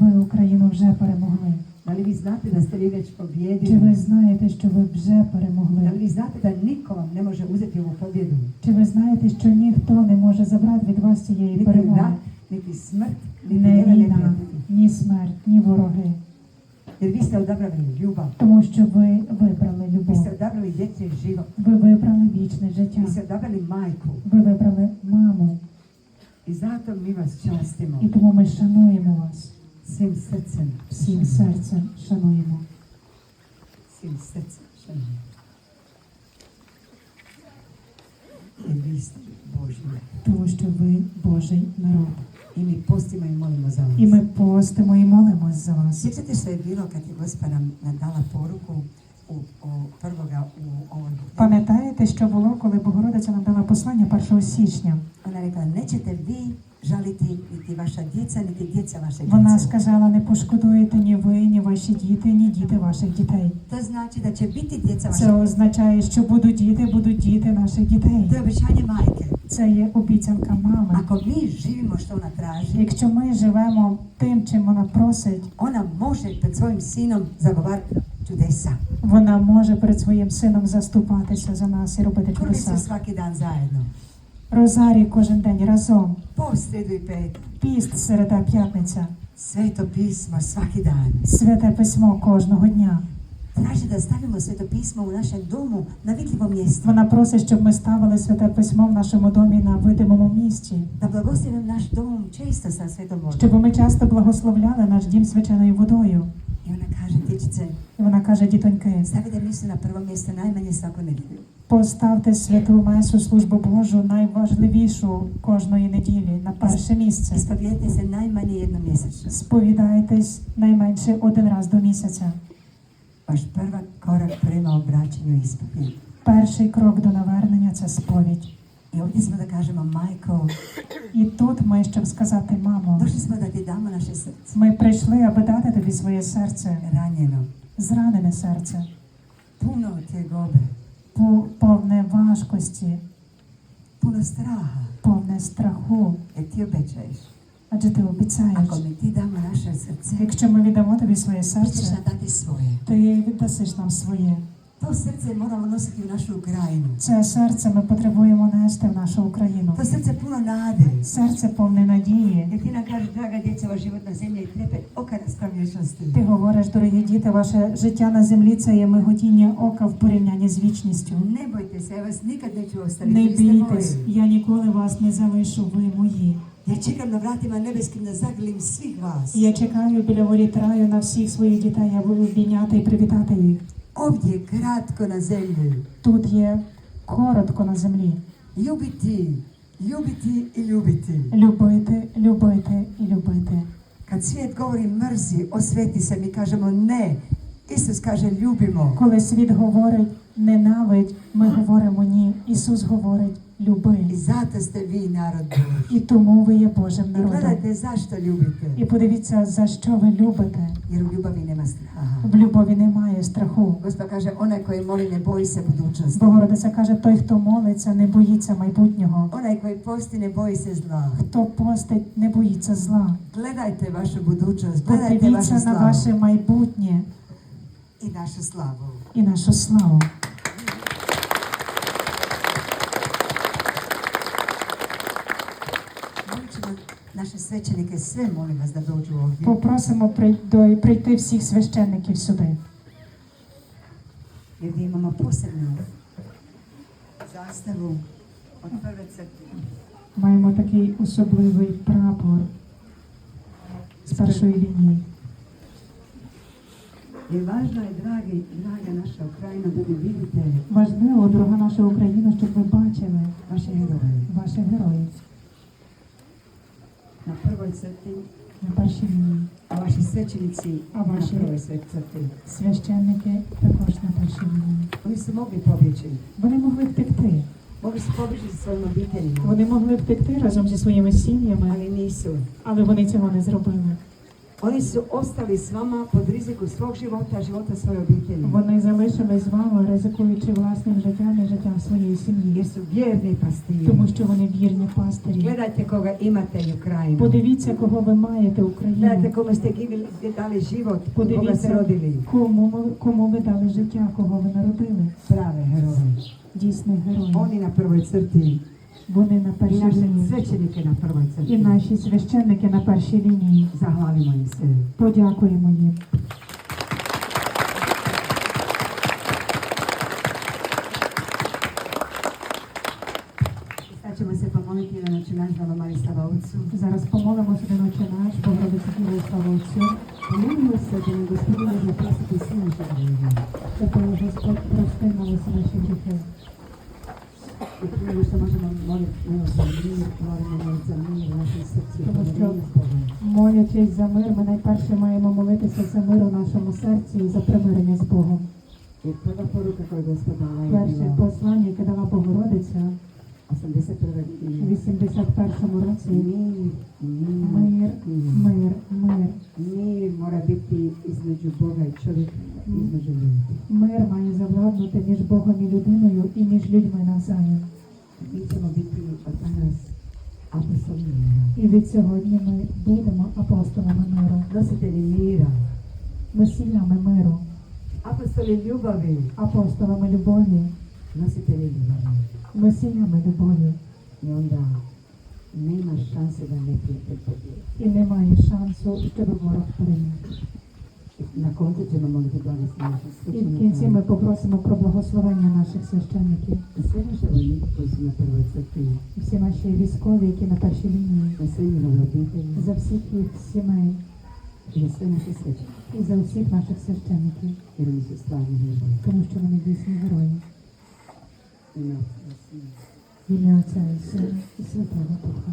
Ви Україну вже перемогли. Li vi znate da ste vi već Чи ви знаєте, що ви вже перемогли? li vi znate da niko vam ne može uzeti ovu pobjedu? Чи ви знаєте, що ніхто не може забрати від вас цієї перемоги? niti Не njega війна, ні смерть, ні вороги. Jer vi ste odabrali ljubav. Тому що ви вибрали любов. ste odabrali vječni život. Ви вибрали вічне життя. Vi ste odabrali majku. Ви вибрали маму. I zato mi vas častimo І тому ми šануємо вас. svim srcem. Всім серцем шануємо. Svim srcem. šanujemo. Jer vi ste Božji. Тому що ви Божий народ. I mi postimo i molimo za vas. І ми постимо і молимось за вас. Sjećate što je bilo kad je Gospa nam nam dala poruku Пам'ятаєте, що було, коли Богородиця нам дала послання 1 січня? Вона сказала: не пошкодуєте ні ви, ні ваші діти, ні діти ваших дітей. Це означає, що будуть діти, будуть діти наших дітей. Це є обіцянка мами. Якщо ми живемо тим, чим вона просить, ona može pred svojim sinom zagovarati čudesa. вона може перед своїм сином заступатися за нас і робити чудеса. svaki dan zajedno. Розарій кожен день разом. Post, sredu i. Піст, середа, п'ятниця, Sveto pismo svaki dan. святе письмо кожного дня. Traži da stavimo sveto pismo u našem domu na vidljivo mjesto. Вона просить, щоб ми ставили святе письмо в нашому домі на видимому місці, Da blagoslovim naš dom često sa svetom vodom. щоб ми часто благословляли наш дім свяченою водою. I ona kaže, І вона каже, дітоньки, stavite misu na prvo mjesto najmanje svaku nedjelju. поставте святу месу службу Божу найважливішу кожної неділі на перше місце. Najmanje jednom mjesečno. Сповідайтесь найменше один раз до місяця. Vaš prva korak prema obraćanju ispovijed. Перший крок до навернення це сповідь. Ovdje smo da kažemo, majko, І тут ми, щоб сказати, мамо, ми прийшли, аби дати тобі своє серце, Ranjeno, зранене серце, tjegobe, пу- повне важкості, puno straha. повне страху. Jer ti obećaješ. Адже ти обіцяєш, Ako mi ti damo naše srce, якщо ми віддамо тобі своє серце, ти віддасиш нам своє. To srce moramo nositi u našu Ukrajinu. Це серце ми потребуємо нести в нашу Україну. To srce puno nade. Серце повне надії. Ti nam kažeš, draga djeca, ova životna zemlja i trepet oka naspram vječnosti. Ти говориш, дорогі діти, ваше життя на землі це є миготіння ока в порівнянні з вічністю. Ne bojte se, ja vas nikad neću ostaviti. Не бійтесь, я ніколи вас не залишу, ви мої. Ja čekam na vratima nebeskim da zagrlim svih vas. І Я чекаю біля воріт раю на всіх своїх дітей, аби обійняти і привітати їх. Ovdje je kratko na zemlji. Тут є коротко на землі. Ljubiti, ljubiti i ljubiti. Любити, любити і любити. Kad svijet govori mrzi, osveti se, mi kažemo ne. Isus kaže ljubimo. Коли світ говорить ненавидь, ми говоримо ні. Ісус говорить люби. I zato ste vi narod Božji. І тому ви є Божим I народом. gledajte zašto ljubite. І подивіться, за що ви любите. Jer u ljubavi nema straha. В любові немає страху. Gospa kaže, onaj koji moli ne boji se budućnosti. Богородиця каже, той, хто молиться, не боїться майбутнього. Onaj koji posti ne boji se zla. Хто постить, не боїться зла. Gledajte vašu budućnost, gledajte Подивіться vašu на slavu ваше майбутнє i našu slavu. і нашу славу. Naše svećenike, sve molim vas da dođu ovdje. Попросимо при- до- прийти всіх священників сюди. Gdje imamo posebnu zastavu od prve crte. Маємо такий особливий прапор з першої лінії. Važno je, dragi, draga naša Ukrajina, da vi vidite Важливо, дорога наша Україна, щоб ви бачили vaše heroje. ваших героїв Na prvoj crti, на першій лінії. a vaši svećenici A na vaši- prvoj crti. Священники також на першій лінії. Oni su mogli pobjeći. Вони могли втекти. Mogli su pobjeći sa svojim obiteljima, Вони могли втекти разом зі своїми сім'ями, nisu. але вони цього не зробили. Oni su ostali s vama pod riziku svog života, života svoje obitelji. Вони залишились з вами, ризикуючи власним життям і життям своєї сім'ї, Jer su vjerni pastiri. тому що вони вірні пастирі. Gledajte koga imate i u krajinu. Подивіться, кого ви маєте. Gledajte kome ste givili- dali život, koga ste Подивіться, rodili. кому, ви- кому ви дали життя, кого ви народили. Prave heroje. Дійсних героїв. Oni na prvoj crti Вони на першій naše лінії. svećenike na prvoj І наші священники на першій лінії. Zahvalimo im se. Подякуємо їм. Ćemo se pomoliti jedan oči naš Baba Mari Otcu. Зараз помолимося один Отче наш, Богородиці Діву слава Отцю, Pomolimo se da nam Gospodin može prostiti sve naše grije. простив за мир, ми найперше маємо молитися за мир у нашому серці і за примирення з Богом. Перше послання, яке дала Богородиця 81. у 81 році. Mir, Мир, мир, мир. Mir mora biti između Boga i čovjeka, između. Мир має завладнути між Богом і людиною і між людьми навзаєм. Mi ćemo biti І від сьогодні ми будемо апостолами миру, nositelji mira, носіями миру, apostoli ljubavi, апостолами любові, nositelji ljubavi. носіями любові. I onda nema šanse da neprijatelj pobjede. І немає шансу, щоб ворог переміг. І в кінці ми попросимо про благословення наших священників, всі наші військові, які на першій лінії, за всіх їх сімей. І за всіх наших священників, тому що вони дійсні герої. В ім'я Отця і Сина і Святого Духа.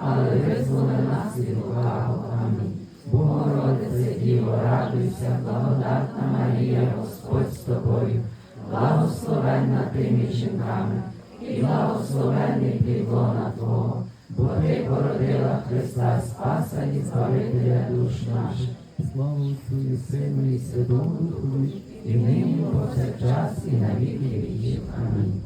але визволи нас від лукавого. Амінь. Богородице, Діво, радуйся, благодатна Марія, Господь з тобою, благословенна ти між жінками, і благословенний плід Твого, бо ти породила Христа Спаса і Збавителя душ наших. слава Отцю Сину і Святому Духові, І нині повсякчас, і на віки віків. Амінь.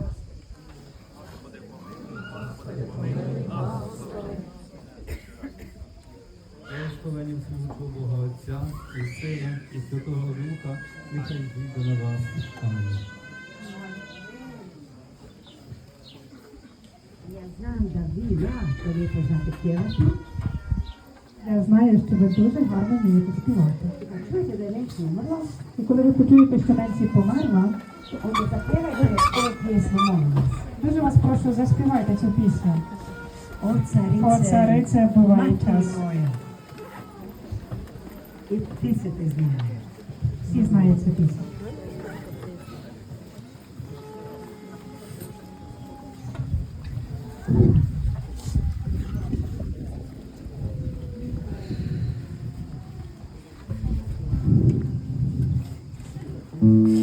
Отця і Сина і Святого Духа, нехай зійде на вас. Амінь. Ja znam da vi jako lijepo znate. Я знаю, що ви дуже гарно вмієте співати. Kad čujete da je nešto І коли ви почуєте, що Ненсі померла, onda zapjevajte ovu pjesmu, molim vas. дуже вас прошу, заспівайте цю пісню. О, O О, царице, буває час. moja. I ptice te znaju. Всі знають цю пісню. Твою,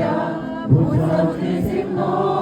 моя, будь завжди зі мною.